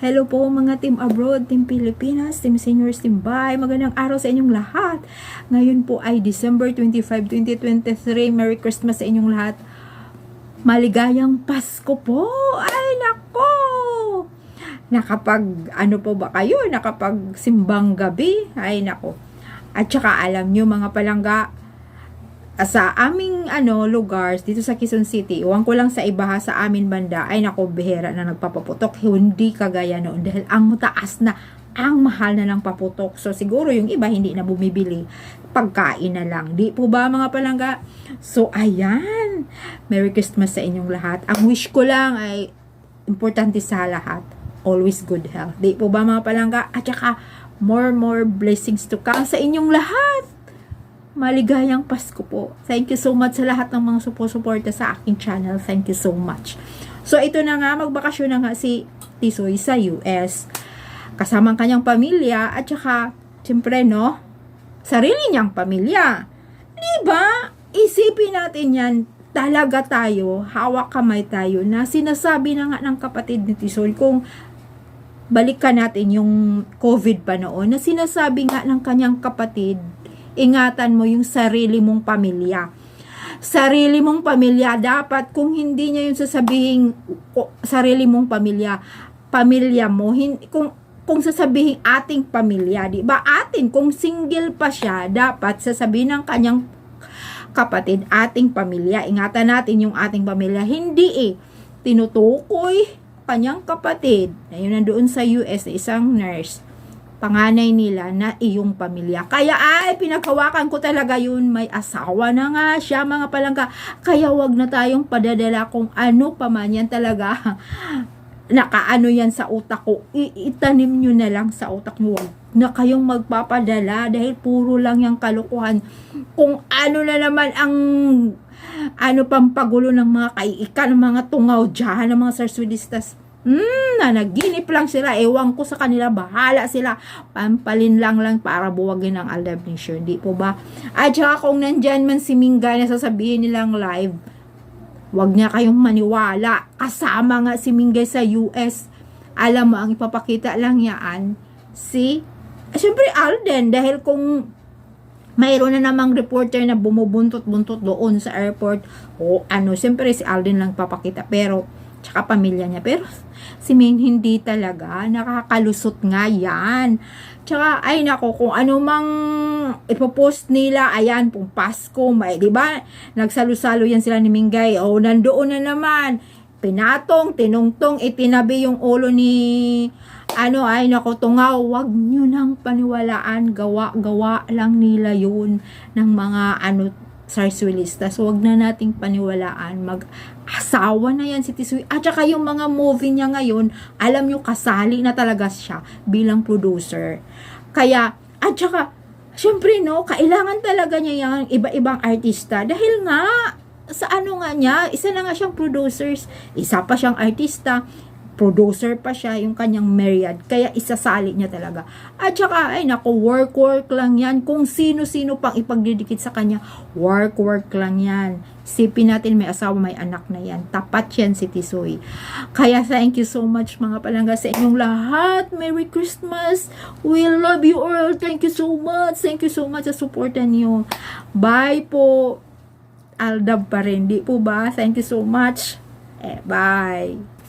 Hello po mga team abroad, team Pilipinas, team seniors, team bay. Magandang araw sa inyong lahat. Ngayon po ay December 25, 2023. Merry Christmas sa inyong lahat. Maligayang Pasko po. Ay nako. Nakapag ano po ba kayo? Nakapag simbang gabi? Ay nako. At saka alam nyo mga palangga, sa aming ano lugar dito sa Quezon City, iwan ko lang sa iba ha, sa amin banda, ay nako bihera na nagpapaputok, hindi kagaya noon dahil ang mataas na, ang mahal na ng paputok. So siguro yung iba hindi na bumibili, pagkain na lang. Di po ba mga palangga? So ayan, Merry Christmas sa inyong lahat. Ang wish ko lang ay importante sa lahat, always good health. Di po ba mga palangga? At saka more more blessings to come sa inyong lahat maligayang Pasko po. Thank you so much sa lahat ng mga supo-suporta sa aking channel. Thank you so much. So, ito na nga, magbakasyon na nga si Tisoy sa US. Kasama ang kanyang pamilya at saka, siyempre, no, sarili niyang pamilya. Diba? Isipin natin yan, talaga tayo, hawak kamay tayo, na sinasabi na nga ng kapatid ni Tisoy kung balikan natin yung COVID pa noon, na sinasabi nga ng kanyang kapatid, ingatan mo yung sarili mong pamilya. Sarili mong pamilya, dapat kung hindi niya yung sasabihin, sarili mong pamilya, pamilya mo, hin, kung kung sasabihin ating pamilya, di ba? Atin, kung single pa siya, dapat sasabihin ng kanyang kapatid, ating pamilya. Ingatan natin yung ating pamilya. Hindi eh. Tinutukoy kanyang kapatid na yun nandoon sa US isang nurse panganay nila na iyong pamilya. Kaya ay, pinakawakan ko talaga yun. May asawa na nga siya, mga palangga. Kaya wag na tayong padadala kung ano pa man yan talaga. Nakaano yan sa utak ko. I- itanim nyo na lang sa utak nyo. Wag na kayong magpapadala dahil puro lang yung kalukuhan. Kung ano na naman ang ano pang pagulo ng mga kaiikan, ng mga tungaw dyan, ng mga sarsudistas Hmm, na naginip lang sila. Ewan ko sa kanila. Bahala sila. Pampalin lang lang para buwagin ang Aldab Nation. Di po ba? At saka kung nandyan man si Mingga na sasabihin nilang live, wag niya kayong maniwala. Kasama nga si Mingay sa US. Alam mo, ang ipapakita lang yaan si, eh, syempre Alden. Dahil kung mayroon na namang reporter na bumubuntot-buntot doon sa airport, o ano, syempre si Alden lang papakita. Pero, tsaka pamilya niya. Pero si Maine hindi talaga. Nakakalusot nga yan. Tsaka, ay nako, kung ano mang ipopost nila, ayan, pong Pasko, may, di ba? Nagsalo-salo yan sila ni Mingay. O, nandoon na naman. Pinatong, tinungtong, itinabi yung ulo ni ano ay nako tungaw wag nyo nang paniwalaan gawa gawa lang nila yun ng mga ano sarswilistas wag na nating paniwalaan mag asawa na yan si Tisoy at saka yung mga movie niya ngayon alam nyo kasali na talaga siya bilang producer. Kaya at saka syempre no kailangan talaga niya yung iba-ibang artista. Dahil nga sa ano nga niya isa na nga siyang producers isa pa siyang artista producer pa siya, yung kanyang myriad. Kaya isasali niya talaga. At saka, ay nako, work-work lang yan. Kung sino-sino pang ipagdidikit sa kanya, work-work lang yan. Sipin natin may asawa, may anak na yan. Tapat yan si Tisoy. Kaya thank you so much mga palangga sa inyong lahat. Merry Christmas. We love you all. Thank you so much. Thank you so much sa supportan niyo. Bye po. Aldab pa rin. Di po ba? Thank you so much. Eh, bye.